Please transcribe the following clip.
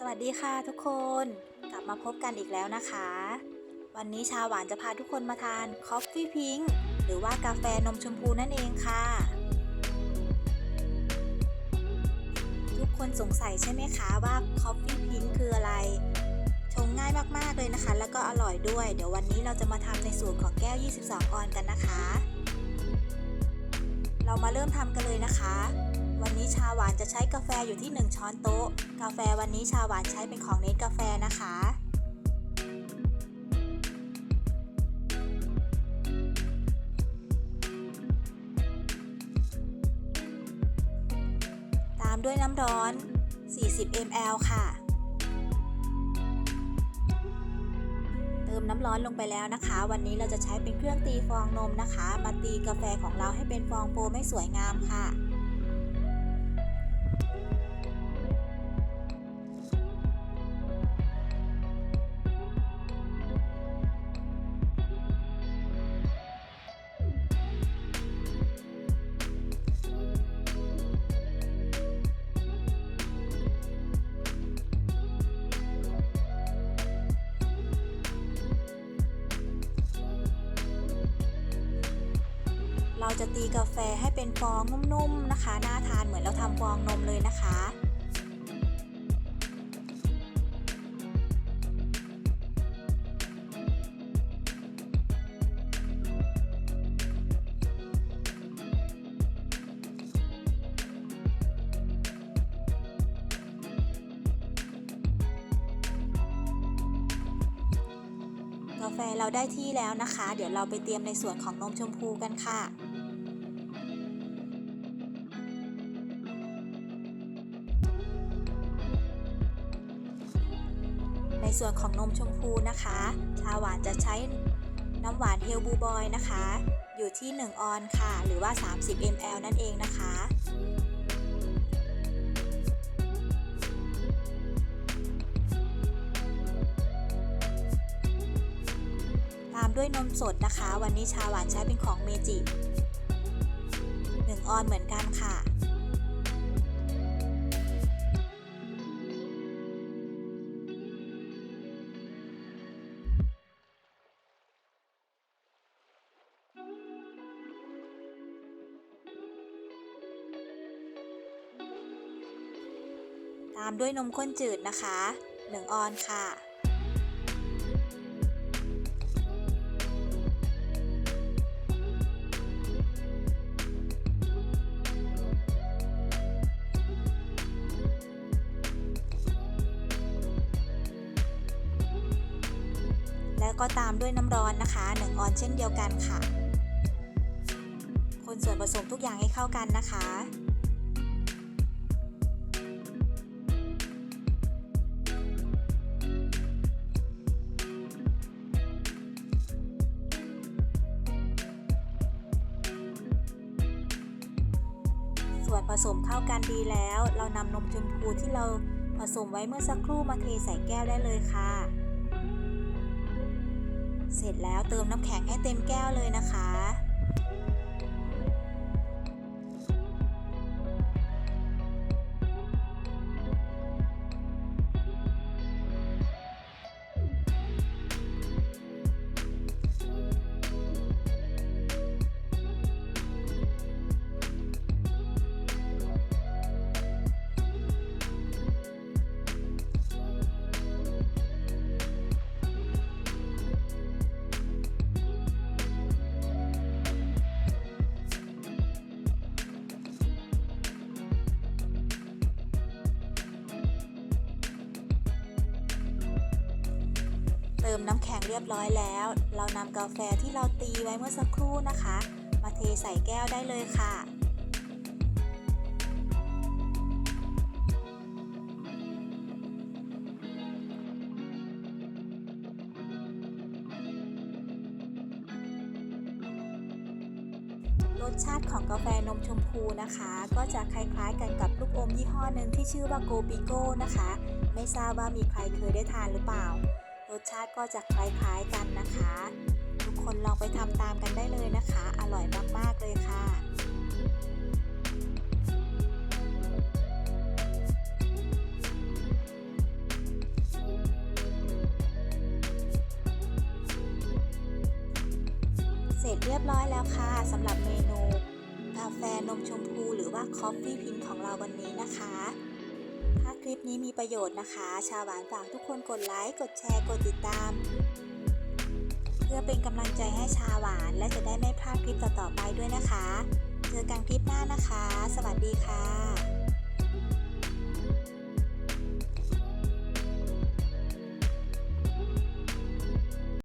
สวัสดีค่ะทุกคนกลับมาพบกันอีกแล้วนะคะ วันนี้ชาหวานจะพาทุกคนมาทานคอฟฟี่พิงหรือว่ากาแฟนมชมพูนั่นเองค่ะ ทุกคนสงสัยใช่ไหมคะว่าคอฟฟี่พิงคืออะไร ชงง่ายมากๆเลยนะคะ แล้วก็อร่อยด้วย เดี๋ยววันนี้เราจะมาทำในสูตรของแก้ว 22 ออนกันนะคะ เรามาเริ่มทำกันเลยนะคะ วันนี้ชาหวานจะใช้กาแฟอยู่ที่ 1 ช้อนโต๊ะ กาแฟวันนี้ชาหวานใช้เป็นของเนสกาแฟนะคะตามด้วยน้ำร้อน 40 ml ค่ะ เติมน้ำร้อนลงไปแล้วนะคะ วันนี้เราจะใช้เป็นเครื่องตีฟองนมนะคะ มาตีกาแฟของเราให้เป็นฟองโฟมให้สวยงามค่ะ เราจะตีกาแฟให้เป็นฟองนุ่มๆนะคะ น่าทานเหมือนเราทำฟองนมเลยนะคะาแฟเราได้ที่แล้วนะคะ เดี๋ยวเราไปเตรียมในส่วนของนมชมพูกันค่ะในส่วนของนมชมพูนะคะ ชาหวานจะใช้น้ำหวานเฮลบูบอยนะคะ อยู่ที่ 1 ออนค่ะ หรือว่า 30 ml นั่นเองนะคะ ด้วยนมสดนะคะ วันนี้ชาหวานใช้เป็นของเมจิ1ออนเหมือนกันค่ะ ตามด้วยนมข้นจืดนะคะ 1 ออนค่ะ แล้วก็ตามด้วยน้ำร้อนนะคะ 1 ออนเช่นเดียวกันค่ะ คนส่วนผสมทุกอย่างให้เข้ากันนะคะส่วนผสมเข้ากันดีแล้ว เรานำนมชมพูที่เราผสมไว้เมื่อสักครู่มาเทใส่แก้วได้เลยค่ะ เสร็จแล้วเติมน้ำแข็งให้เต็มแก้วเลยนะคะ เติมน้ำแข็งเรียบร้อยแล้ว เรานำกาแฟที่เราตีไว้เมื่อสักครู่นะคะ มาเทใส่แก้วได้เลยค่ะรสชาติของกาแฟนมชมพูนะคะ ก็จะคล้ายๆกันกับลูกอมยี่ห้อหนึ่งที่ชื่อว่าโกปิโก้นะคะ ไม่ทราบว่ามีใครเคยได้ทานหรือเปล่า สชาติก็จะคล้ายๆกันนะคะ ทุกคนลองไปทำตามกันได้เลยนะคะ อร่อยมากๆเลยค่ะเสร็จเรียบร้อยแล้วค่ะสำหรับเมนู กาแฟนมชมพูหรือว่าคอฟฟี่พินของเราวันนี้นะคะ ลิปนี้มีประโยชน์นะคะ ชาวหวานฝากทุกคนกดไลค์ กดแชร์ กดติดตาม เพื่อเป็นกำลังใจให้ชาหวาน และจะได้ไม่พลาดคลิปต่อๆไปด้วยนะคะ เจอกันคลิปหน้านะคะ สวัสดีค่ะ